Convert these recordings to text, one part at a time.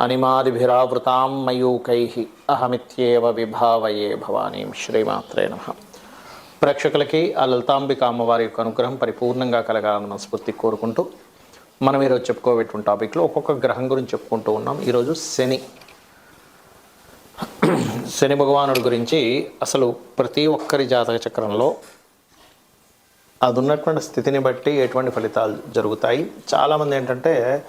అనిమాదిభిరావృతాం మయూకై అహమిత్యేవ విభావయే భవానీం శ్రీమాత్రే నమ. ప్రేక్షకులకి ఆ లలితాంబిక అమ్మవారి యొక్క అనుగ్రహం పరిపూర్ణంగా కలగాలని మనస్ఫూర్తి కోరుకుంటూ మనం ఈరోజు చెప్పుకోబెట్టిన టాపిక్లో ఒక్కొక్క గ్రహం గురించి చెప్పుకుంటూ ఉన్నాం. ఈరోజు శని. శని భగవానుడి గురించి అసలు ప్రతి ఒక్కరి జాతక చక్రంలో అది ఉన్నటువంటి స్థితిని బట్టి ఎటువంటి ఫలితాలు జరుగుతాయి? చాలామంది ఏంటంటే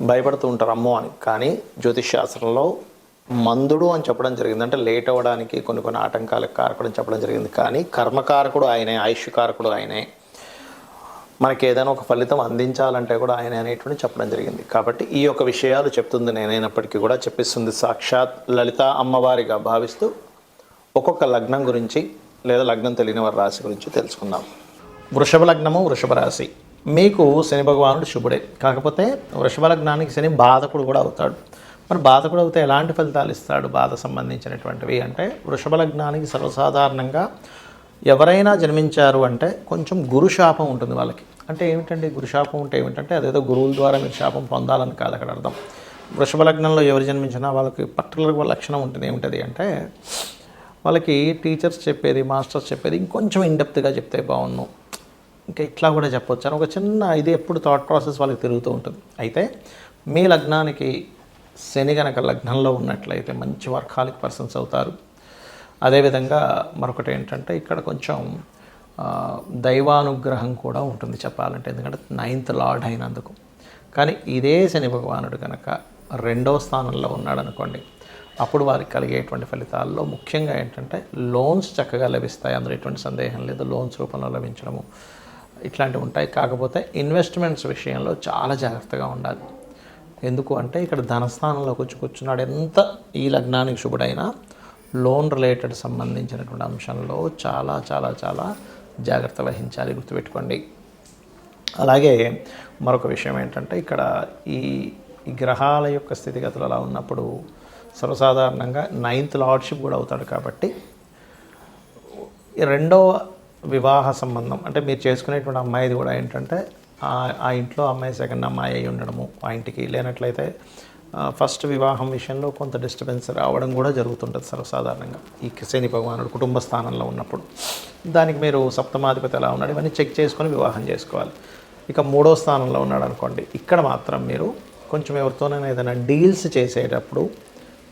భయపడుతూ ఉంటారు అమ్మో అని. కానీ జ్యోతిష్ శాస్త్రంలో మందుడు అని చెప్పడం జరిగింది. అంటే లేట్ అవ్వడానికి కొన్ని కొన్ని ఆటంకాలకు కారకుడు అని చెప్పడం జరిగింది. కానీ కర్మకారకుడు ఆయనే ఆయుష్కారకుడు ఆయనే. మనకి ఏదైనా ఒక ఫలితం అందించాలంటే కూడా ఆయన అనేటువంటి చెప్పడం జరిగింది. కాబట్టి ఈ యొక్క విషయాలు చెప్తుంది నేనైనప్పటికీ కూడా చెప్పిస్తుంది. సాక్షాత్ లలిత అమ్మవారిగా భావిస్తూ ఒక్కొక్క లగ్నం గురించి లేదా లగ్నం తెలియని వారి రాశి గురించి తెలుసుకుందాం. వృషభ లగ్నము వృషభ రాశి. మీకు శని భగవానుడు శుభుడే. కాకపోతే వృషభల లగ్నానికి శని బాధకుడు కూడా అవుతాడు. మరి బాధకుడు అవుతే ఎలాంటి ఫలితాలు ఇస్తాడు బాధ సంబంధించినటువంటివి అంటే వృషభల లగ్నానికి సర్వసాధారణంగా ఎవరైనా జన్మించారు అంటే కొంచెం గురు శాపం ఉంటుంది వాళ్ళకి. అంటే ఏమిటండి గురు శాపం ఉంటే ఏమిటంటే అదేదో గురువుల ద్వారా మీరు శాపం పొందాలని కాదు అక్కడ అర్థం. వృషభ లగ్నంలో ఎవరు జన్మించినా వాళ్ళకి పర్టికులర్ లక్షణం ఉంటుంది. ఏమిటది అంటే వాళ్ళకి టీచర్స్ చెప్పేది మాస్టర్స్ చెప్పేది ఇంకొంచెం ఇన్డెప్త్గా చెప్తే బాగున్నాం. ఇంకా ఇట్లా కూడా చెప్పొచ్చు అని ఒక చిన్న ఇది ఎప్పుడు థాట్ ప్రాసెస్ వాళ్ళకి తిరుగుతూ ఉంటుంది. అయితే మీ లగ్నానికి శని గనక లగ్నంలో ఉన్నట్లయితే మంచి వర్కాలిక్ పర్సన్స్ అవుతారు. అదేవిధంగా మరొకటి ఏంటంటే ఇక్కడ కొంచెం దైవానుగ్రహం కూడా ఉంటుంది చెప్పాలంటే. ఎందుకంటే నైన్త్ లార్డ్ అయినందుకు. కానీ ఇదే శని భగవానుడు కనుక రెండో స్థానంలో ఉన్నాడు అనుకోండి అప్పుడు వారికి కలిగేటువంటి ఫలితాల్లో ముఖ్యంగా ఏంటంటే లోన్స్ చక్కగా లభిస్తాయి. అందులో ఎటువంటి సందేహం లేదు. లోన్స్ రూపంలో లభించడము. ఇట్లాంటివి ఉంటాయి. కాకపోతే ఇన్వెస్ట్మెంట్స్ విషయంలో చాలా జాగ్రత్తగా ఉండాలి. ఎందుకు అంటే ఇక్కడ ధనస్థానంలోకి వచ్చి కూర్చున్నాడు. ఎంత ఈ లగ్నానికి శుభుడైనా లోన్ రిలేటెడ్ సంబంధించినటువంటి అంశంలో చాలా చాలా చాలా జాగ్రత్త వహించాలి. గుర్తుపెట్టుకోండి. అలాగే మరొక విషయం ఏంటంటే ఇక్కడ ఈ ఈ గ్రహాల యొక్క స్థితిగతులు అలా ఉన్నప్పుడు సర్వసాధారణంగా నైన్త్ లార్డ్షిప్ కూడా అవుతాడు కాబట్టి రెండవ వివాహ సంబంధం. అంటే మీరు చేసుకునేటువంటి అమ్మాయిది కూడా ఏంటంటే ఆ- ఇంట్లో అమ్మాయి సెకండ్ అమ్మాయి అయి ఉండడము ఆ ఇంటికి లేనట్లయితే ఫస్ట్ వివాహం విషయంలో కొంత డిస్టర్బెన్స్ రావడం కూడా జరుగుతుంటుంది సర్వసాధారణంగా ఈ శని భగవానుడు కుటుంబ స్థానంలో ఉన్నప్పుడు. దానికి మీరు సప్తమాధిపతి ఎలా ఉన్నాడు ఇవన్నీ చెక్ చేసుకొని వివాహం చేసుకోవాలి. ఇక మూడో స్థానంలో ఉన్నాడు అనుకోండి ఇక్కడ మాత్రం మీరు కొంచెం ఎవరితోనైనా ఏదైనా డీల్స్ చేసేటప్పుడు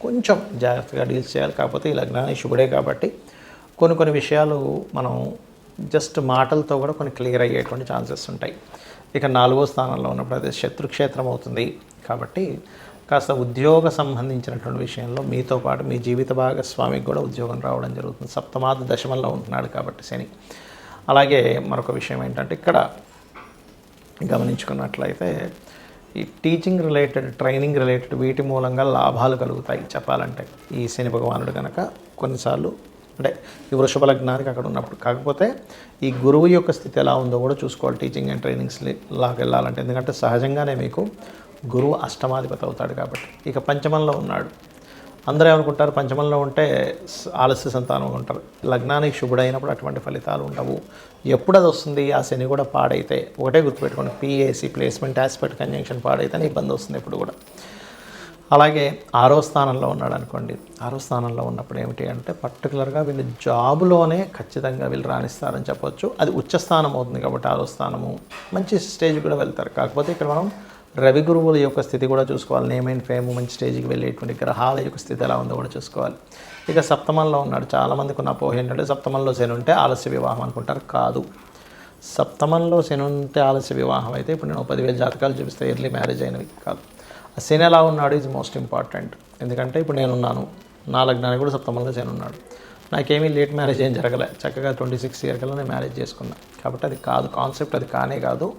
కొంచెం జాగ్రత్తగా డీల్స్ చేయాలి. కాకపోతే ఈ లగ్నాన్ని శుభుడే కాబట్టి కొన్ని కొన్ని విషయాలు మనం జస్ట్ మాటలతో కూడా కొన్ని క్లియర్ అయ్యేటువంటి ఛాన్సెస్ ఉంటాయి. ఇక నాలుగో స్థానంలో ఉన్నప్పుడు అది శత్రుక్షేత్రం అవుతుంది. కాబట్టి కాస్త ఉద్యోగ సంబంధించినటువంటి విషయంలో మీతో పాటు మీ జీవిత భాగస్వామికి కూడా ఉద్యోగం రావడం జరుగుతుంది. సప్తమాద దశమంలో ఉంటున్నాడు కాబట్టి శని. అలాగే మరొక విషయం ఏంటంటే ఇక్కడ గమనించుకున్నట్లయితే ఈ టీచింగ్ రిలేటెడ్ ట్రైనింగ్ రిలేటెడ్ వీటి మూలంగా లాభాలు కలుగుతాయి చెప్పాలంటే. ఈ శని భగవానుడు కనుక కొన్నిసార్లు అంటే ఈ వృషభ లగ్నానికి అక్కడ ఉన్నప్పుడు. కాకపోతే ఈ గురువు యొక్క స్థితి ఎలా ఉందో కూడా చూసుకోవాలి. టీచింగ్ అండ్ ట్రైనింగ్స్ లాగా వెళ్ళాలంటే. ఎందుకంటే సహజంగానే మీకు గురువు అష్టమాధిపతి అవుతాడు కాబట్టి. ఇక పంచమంలో ఉన్నాడు. అందరూ ఏమనుకుంటారు? పంచమంలో ఉంటే ఆలస్య సంతానం ఉంటారు. లగ్నానికి శుభుడైనప్పుడు అటువంటి ఫలితాలు ఉండవు. ఎప్పుడు అది వస్తుంది? ఆ శని కూడా పాడైతే. ఒకటే గుర్తుపెట్టుకోండి. పిఏసి ప్లేస్మెంట్ ఆస్పెక్ట్ కంజంక్షన్ పాడైతేనే ఇబ్బంది వస్తుంది ఎప్పుడు కూడా. అలాగే ఆరో స్థానంలో ఉన్నాడు అనుకోండి. ఆరో స్థానంలో ఉన్నప్పుడు ఏమిటి అంటే పర్టికులర్గా వీళ్ళు జాబులోనే ఖచ్చితంగా వీళ్ళు రాణిస్తారని చెప్పొచ్చు. అది ఉచ్చ స్థానం అవుతుంది కాబట్టి ఆరో స్థానము. మంచి స్టేజ్ కూడా వెళ్తారు. కాకపోతే ఇక్కడ మనం రవి గురువుల యొక్క స్థితి కూడా చూసుకోవాలి. నేమ్ అండ్ ఫేమ్ మంచి స్టేజ్కి వెళ్ళేటువంటి గ్రహాల యొక్క స్థితి ఎలా ఉందో కూడా చూసుకోవాలి. ఇక సప్తమంలో ఉన్నాడు. చాలామందికి ఉన్న పోహ ఏంటంటే సప్తమంలో శని ఉంటే ఆలస్య వివాహం అనుకుంటారు. కాదు. సప్తమంలో శని ఉంటే ఆలస్య వివాహం అయితే ఇప్పుడు నేను పదివేల జాతకాలు చూపిస్తే ఎర్లీ మ్యారేజ్ అయినవి కాదు. శని ఎలా ఉన్నాడు ఈజ్ మోస్ట్ ఇంపార్టెంట్ ఎందుకంటే ఇప్పుడు నేనున్నాను. నా లగ్నానికి కూడా సప్తమంలో శని ఉన్నాడు. నాకేమీ లేట్ మ్యారేజ్ ఏం జరగలే. చక్కగా ట్వంటీ సిక్స్ ఇయర్ కల్లా నేను మ్యారేజ్ చేసుకున్నా. కాబట్టి అది కాదు కాన్సెప్ట్ అది కానే కాదు.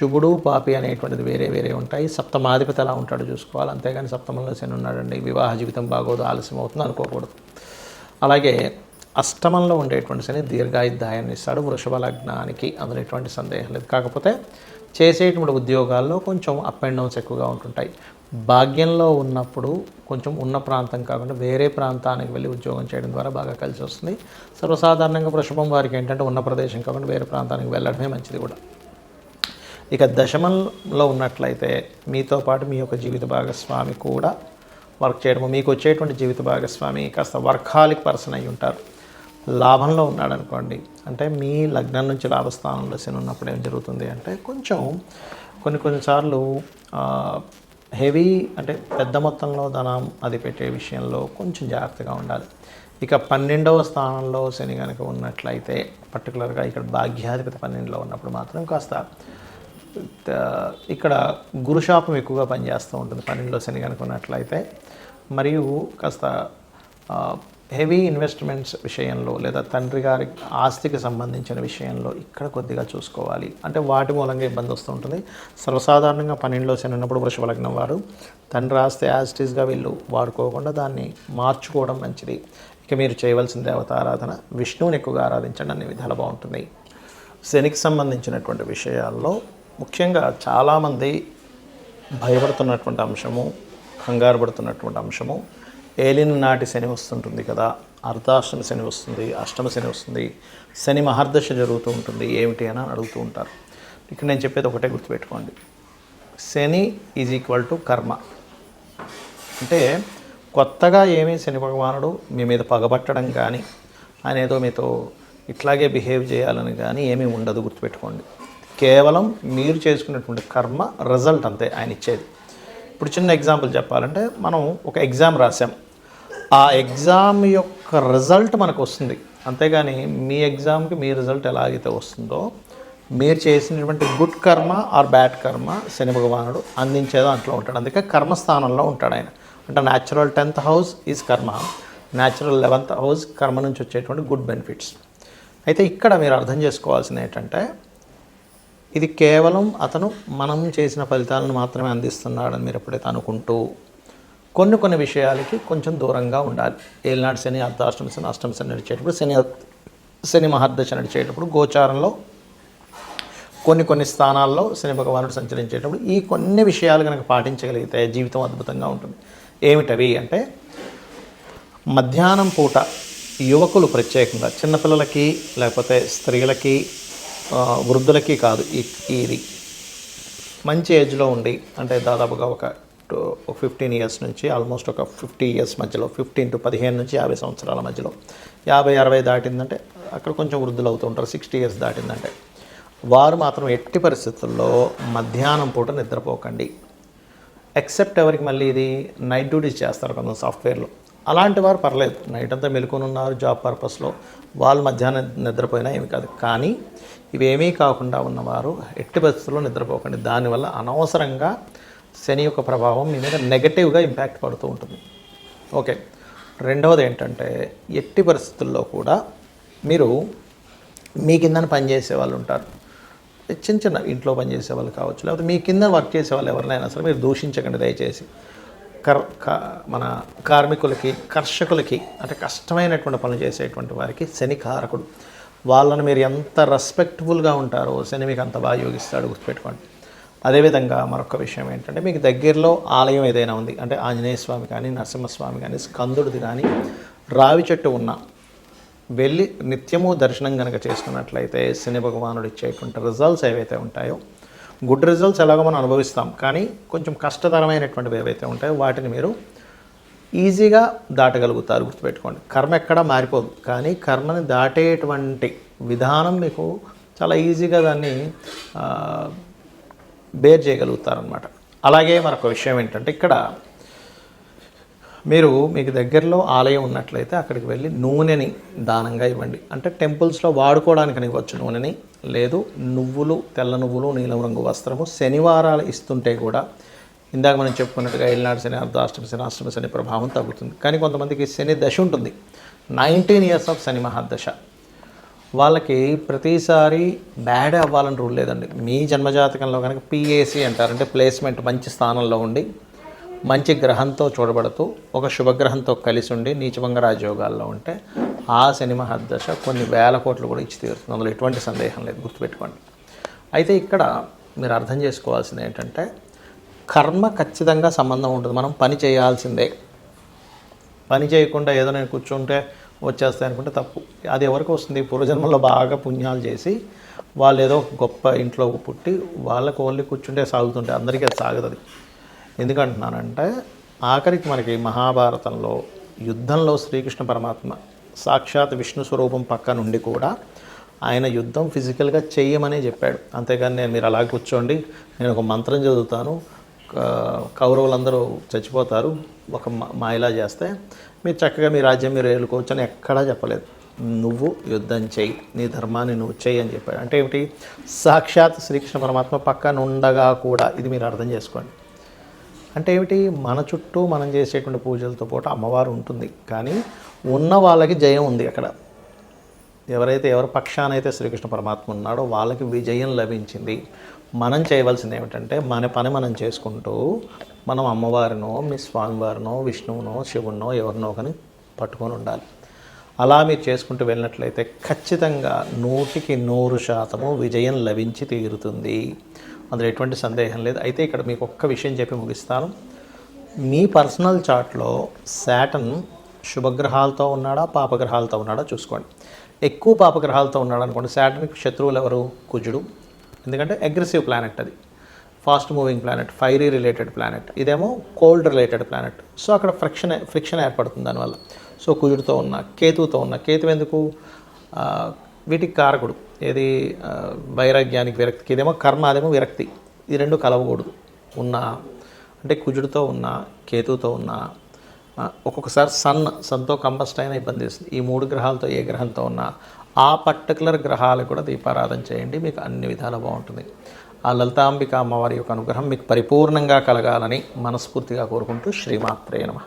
శుభుడు పాపి అనేటువంటిది వేరే వేరే ఉంటాయి. సప్తమాధిపతి ఎలా ఉంటాడో చూసుకోవాలి. అంతేగాని సప్తమంలో శని ఉన్నాడండి. వివాహ జీవితం బాగోదు ఆలస్యం అవుతుంది అనుకోకూడదు. అలాగే అష్టమంలో ఉండేటువంటి శని దీర్ఘాయుద్ధాయాన్ని ఇస్తాడు. వృషభ లగ్నానికి అందులో ఎటువంటి సందేహం లేదు. కాకపోతే చేసేటువంటి ఉద్యోగాల్లో కొంచెం అప్ అండ్ డౌన్స్ ఎక్కువగా ఉంటుంటాయి. భాగ్యంలో ఉన్నప్పుడు కొంచెం ఉన్న ప్రాంతం కాకుండా వేరే ప్రాంతానికి వెళ్ళి ఉద్యోగం చేయడం ద్వారా బాగా కలిసి వస్తుంది. సర్వసాధారణంగా వృషభం వారికి ఏంటంటే ఉన్న ప్రదేశం కాకుండా వేరే ప్రాంతానికి వెళ్ళడమే మంచిది కూడా. ఇక దశమంలో ఉన్నట్లయితే మీతో పాటు మీ యొక్క జీవిత భాగస్వామి కూడా వర్క్ చేయడము మీకు వచ్చేటువంటి జీవిత భాగస్వామి కాస్త వర్కాలిక్ పర్సన్ అయి ఉంటారు. లాభంలో ఉన్నాడు అనుకోండి అంటే మీ లగ్నం నుంచి లాభస్థానంలో శని ఉన్నప్పుడు ఏం జరుగుతుంది అంటే కొంచెం కొన్ని కొన్నిసార్లు హెవీ అంటే పెద్ద మొత్తంలో ధనం అది పెట్టే విషయంలో కొంచెం జాగ్రత్తగా ఉండాలి. ఇక పన్నెండవ స్థానంలో శని కనుక ఉన్నట్లయితే పర్టికులర్గా ఇక్కడ భాగ్యాధిపతి పన్నెండులో ఉన్నప్పుడు మాత్రం కాస్త త- ఇక్కడ గురుశాపం ఎక్కువగా పనిచేస్తూ ఉంటుంది పన్నెండులో శని కనుక ఉన్నట్లయితే. మరియు కాస్త హెవీ ఇన్వెస్ట్మెంట్స్ విషయంలో లేదా తండ్రి గారి ఆస్తికి సంబంధించిన విషయంలో ఇక్కడ కొద్దిగా చూసుకోవాలి. అంటే వాటి మూలంగా ఇబ్బంది వస్తూ ఉంటుంది. సర్వసాధారణంగా పన్నెండులో శని ఉన్నప్పుడు వృషభ లగ్నం వారు తండ్రి ఆస్తి యాజిటీస్గా వీళ్ళు వాడుకోకుండా దాన్ని మార్చుకోవడం మంచిది. ఇక మీరు చేయవలసిన దేవత ఆరాధన విష్ణువుని ఎక్కువగా ఆరాధించండి. అన్ని విధాలు బాగుంటుంది. శనికి సంబంధించినటువంటి విషయాల్లో ముఖ్యంగా చాలామంది భయపడుతున్నటువంటి అంశము కంగారు పడుతున్నటువంటి అంశము ఏలిన నాటి శని వస్తుంటుంది కదా అర్ధాష్టమ శని వస్తుంది అష్టమ శని వస్తుంది శని మహర్దశ జరుగుతూ ఉంటుంది. ఏమిటి అని అడుగుతూ ఉంటారు. ఇక్కడ నేను చెప్పేది ఒకటే గుర్తుపెట్టుకోండి. శని ఈజ్ ఈక్వల్ టు కర్మ. అంటే కొత్తగా ఏమీ శని భగవానుడు మీ మీద పగబట్టడం కానీ ఆయన ఏదో మీతో ఇట్లాగే బిహేవ్ చేయాలని కానీ ఏమీ ఉండదు గుర్తుపెట్టుకోండి. కేవలం మీరు చేసుకున్నటువంటి కర్మ రిజల్ట్ అంతే ఆయన ఇచ్చేది. ఇప్పుడు చిన్న ఎగ్జాంపుల్ చెప్పాలంటే మనం ఒక ఎగ్జామ్ రాసాం ఆ ఎగ్జామ్ యొక్క రిజల్ట్ మనకు వస్తుంది. అంతేగాని మీ ఎగ్జామ్కి మీ రిజల్ట్ ఎలాగైతే వస్తుందో మీరు చేసినటువంటి గుడ్ కర్మ ఆర్ బ్యాడ్ కర్మ శని భగవానుడు అందించేదో అంట్లో ఉంటాడు. అందుకే కర్మస్థానంలో ఉంటాడు ఆయన. అంటే natural tenth house is karma natural eleventh house karma నుంచి వచ్చేటువంటి గుడ్ బెనిఫిట్స్. అయితే ఇక్కడ మీరు అర్థం చేసుకోవాల్సింది ఏంటంటే ఇది కేవలం అతను మనం చేసిన ఫలితాలను మాత్రమే అందిస్తున్నాడని మీరు ఎప్పుడైతే అనుకుంటూ కొన్ని కొన్ని విషయాలకి కొంచెం దూరంగా ఉండాలి. ఏలినాడు శని అర్ధాష్టమ శని అష్టమ శని నడిచేటప్పుడు శని శని మహర్దశ నడిచేటప్పుడు గోచారంలో కొన్ని కొన్ని స్థానాల్లో శని భగవానుడు సంచరించేటప్పుడు ఈ కొన్ని విషయాలు కనుక పాటించగలిగితే జీవితం అద్భుతంగా ఉంటుంది. ఏమిటవి అంటే మధ్యాహ్నం పూట యువకులు ప్రత్యేకంగా చిన్నపిల్లలకి లేకపోతే స్త్రీలకి వృద్ధులకి కాదు ఈ ఇది. మంచి ఏజ్లో ఉండి అంటే దాదాపుగా ఒక ఫిఫ్టీన్ ఇయర్స్ నుంచి ఆల్మోస్ట్ ఒక ఫిఫ్టీ ఇయర్స్ మధ్యలో ఫిఫ్టీన్ టు పదిహేను నుంచి యాభై సంవత్సరాల మధ్యలో యాభై అరవై దాటిందంటే అక్కడ కొంచెం వృద్ధులు అవుతూ ఉంటారు సిక్స్టీ ఇయర్స్ దాటిందంటే. వారు మాత్రం ఎట్టి పరిస్థితుల్లో మధ్యాహ్నం పూట నిద్రపోకండి. ఎక్సెప్ట్ ఎవరికి మళ్ళీ ఇది? నైట్ డ్యూటీస్ చేస్తారు కొంత సాఫ్ట్వేర్లో. అలాంటి వారు పర్లేదు నైట్ అంతా మెలుకొని ఉన్నారు జాబ్ పర్పస్లో. వాళ్ళు మధ్యాహ్నం నిద్రపోయినా ఏమి కాదు. కానీ ఇవేమీ కాకుండా ఉన్నవారు ఎట్టి పరిస్థితుల్లో నిద్రపోకండి. దానివల్ల అనవసరంగా శని యొక్క ప్రభావం మీ మీద నెగటివ్గా ఇంపాక్ట్ పడుతూ ఉంటుంది. ఓకే రెండవది ఏంటంటే ఎట్టి పరిస్థితుల్లో కూడా మీరు మీ కింద పనిచేసే వాళ్ళు ఉంటారు. చిన్న చిన్న ఇంట్లో పనిచేసే వాళ్ళు కావచ్చు లేకపోతే మీ కింద వర్క్ చేసే వాళ్ళు ఎవరినైనా సరే మీరు దూషించకండి దయచేసి. కర్ మన కార్మికులకి కర్షకులకి అంటే కష్టమైనటువంటి పనులు చేసేటువంటి వారికి శని కారకుడు. వాళ్ళని మీరు ఎంత రెస్పెక్ట్ఫుల్గా ఉంటారో శని మీకు అంత బాగా యోగిస్తాడు గుర్తుపెట్టుకోండి. అదేవిధంగా మరొక విషయం ఏంటంటే మీకు దగ్గరలో ఆలయం ఏదైనా ఉంది అంటే ఆంజనేయ స్వామి కానీ నరసింహస్వామి కానీ స్కందుడిది కానీ రావి చెట్టు ఉన్న వెళ్ళి నిత్యము దర్శనం కనుక చేసుకున్నట్లయితే శని భగవానుడు ఇచ్చేటువంటి రిజల్ట్స్ ఏవైతే ఉంటాయో గుడ్ రిజల్ట్స్ ఎలాగో మనం అనుభవిస్తాం. కానీ కొంచెం కష్టతరమైనటువంటివి ఏవైతే ఉంటాయో వాటిని మీరు ఈజీగా దాటగలుగుతారు గుర్తుపెట్టుకోండి. కర్మ ఎక్కడా మారిపోదు. కానీ కర్మని దాటేటువంటి విధానం మీకు చాలా ఈజీగా దాన్ని బేర్ చేయగలుగుతారనమాట అలాగే మరొక విషయం ఏంటంటే ఇక్కడ మీరు మీకు దగ్గరలో ఆలయం ఉన్నట్లయితే అక్కడికి వెళ్ళి నూనెని దానంగా ఇవ్వండి. అంటే టెంపుల్స్లో వాడుకోవడానికి ఇవ్వచ్చు నూనెని. లేదు నువ్వులు తెల్ల నువ్వులు నీలం రంగు వస్త్రము శనివారాలు ఇస్తుంటే కూడా ఇందాక మనం చెప్పుకున్నట్టుగా ఏళ్ళనాడు శని అర్ధాష్టమి శని అష్టమి శని ప్రభావం తగ్గుతుంది. కానీ కొంతమందికి శని దశ ఉంటుంది. నైన్టీన్ ఇయర్స్ ఆఫ్ శని మహాదశ. వాళ్ళకి ప్రతిసారి బ్యాడ్ అవ్వాలని రూల్ లేదండి. మీ జన్మజాతకంలో కనుక పిఏసి అంటారు అంటే ప్లేస్మెంట్ మంచి స్థానంలో ఉండి మంచి గ్రహంతో చూడబడుతూ ఒక శుభగ్రహంతో కలిసి ఉండి నీచభంగ రాజయోగాల్లో ఉంటే ఆ శని దశ కొన్ని వేల కోట్లు కూడా ఇచ్చి తీరుతుంది. అందులో ఎటువంటి సందేహం లేదు. గుర్తుపెట్టుకోండి. అయితే ఇక్కడ మీరు అర్థం చేసుకోవాల్సింది ఏంటంటే కర్మ ఖచ్చితంగా సంబంధం ఉంటుంది. మనం పని చేయాల్సిందే. పని చేయకుండా ఏదో నేను కూర్చుంటే వచ్చేస్తాయి అనుకుంటే తప్పు. అది ఎవరికి వస్తుంది? పూర్వజన్మలో బాగా పుణ్యాలు చేసి వాళ్ళు ఏదో గొప్ప ఇంట్లో పుట్టి వాళ్ళకు ఓన్లీ కూర్చుంటే సాగుతుంటే అందరికీ అది సాగుతుంది ఎందుకంటున్నానంటే ఆఖరికి మనకి మహాభారతంలో యుద్ధంలో శ్రీకృష్ణ పరమాత్మ సాక్షాత్ విష్ణు స్వరూపం పక్క నుండి కూడా ఆయన యుద్ధం ఫిజికల్గా చెయ్యమనే చెప్పాడు. అంతేగాని నేను మీరు అలా కూర్చోండి నేను ఒక మంత్రం చదువుతాను కౌరవులందరూ చచ్చిపోతారు. ఒక మా- మాయలా చేస్తే మీరు చక్కగా మీ రాజ్యం మీరు ఏలుకోవచ్చు అని ఎక్కడా చెప్పలేదు. నువ్వు యుద్ధం చెయ్యి నీ ధర్మాన్ని నువ్వు చెయ్యి అని చెప్పాడు. అంటే ఏమిటి? సాక్షాత్ శ్రీకృష్ణ పరమాత్మ పక్కన ఉండగా కూడా ఇది మీరు అర్థం చేసుకోండి. అంటే ఏమిటి? మన చుట్టూ మనం చేసేటువంటి పూజలతో పాటు అమ్మవారు ఉంటుంది. కానీ ఉన్న వాళ్ళకి జయం ఉంది అక్కడ. ఎవరైతే ఎవరి పక్షానైతే శ్రీకృష్ణ పరమాత్మ ఉన్నాడో వాళ్ళకి విజయం లభించింది. మనం చేయవలసింది ఏమిటంటే మన పని మనం చేసుకుంటూ మనం అమ్మవారినో మీ స్వామివారినో విష్ణువునో శివునో ఎవరినో కానీ పట్టుకొని ఉండాలి. అలా మీరు చేసుకుంటూ వెళ్ళినట్లయితే ఖచ్చితంగా నూటికి నూరు శాతము విజయం లభించి తీరుతుంది. అందులో ఎటువంటి సందేహం లేదు. అయితే ఇక్కడ మీకు ఒక్క విషయం చెప్పి ముగిస్తాను. మీ పర్సనల్ చార్ట్లో శాటన్ శుభగ్రహాలతో ఉన్నాడా పాపగ్రహాలతో ఉన్నాడా చూసుకోండి. ఎక్కువ పాపగ్రహాలతో ఉన్నాడు అనుకోండి. శాటన్కి శత్రువులు ఎవరు? కుజుడు. ఎందుకంటే అగ్రెసివ్ ప్లానెట్ అది. Fast moving planet fiery related planet ఇదేమో కోల్డ్ రిలేటెడ్ ప్లానెట్ సో అక్కడ ఫ్రిక్షన్ ఫ్రిక్షన్ ఏర్పడుతుంది దానివల్ల. సో కుజుడితో ఉన్న కేతువుతో ఉన్న. కేతు ఎందుకు? వీటికి కారకుడు. ఏది? వైరాగ్యానికి విరక్తికి ఇదేమో కర్మ అదేమో విరక్తి. ఈ రెండు కలవకూడదు. ఉన్న అంటే కుజుడితో ఉన్న కేతువుతో ఉన్న ఒక్కొక్కసారి సన్ సన్తో కంబస్ట్ అయినా ఇబ్బంది ఇస్తుంది ఈ మూడు గ్రహాలతో ఏ గ్రహంతో ఉన్నా ఆ పర్టికులర్ గ్రహాలు కూడా దీపారాధన చేయండి మీకు అన్ని విధాలు బాగుంటుంది. ఆ లలితాంబిక అమ్మవారి యొక్క అనుగ్రహం మీకు పరిపూర్ణంగా కలగాలని మనస్ఫూర్తిగా కోరుకుంటూ శ్రీమాత్రే నమ.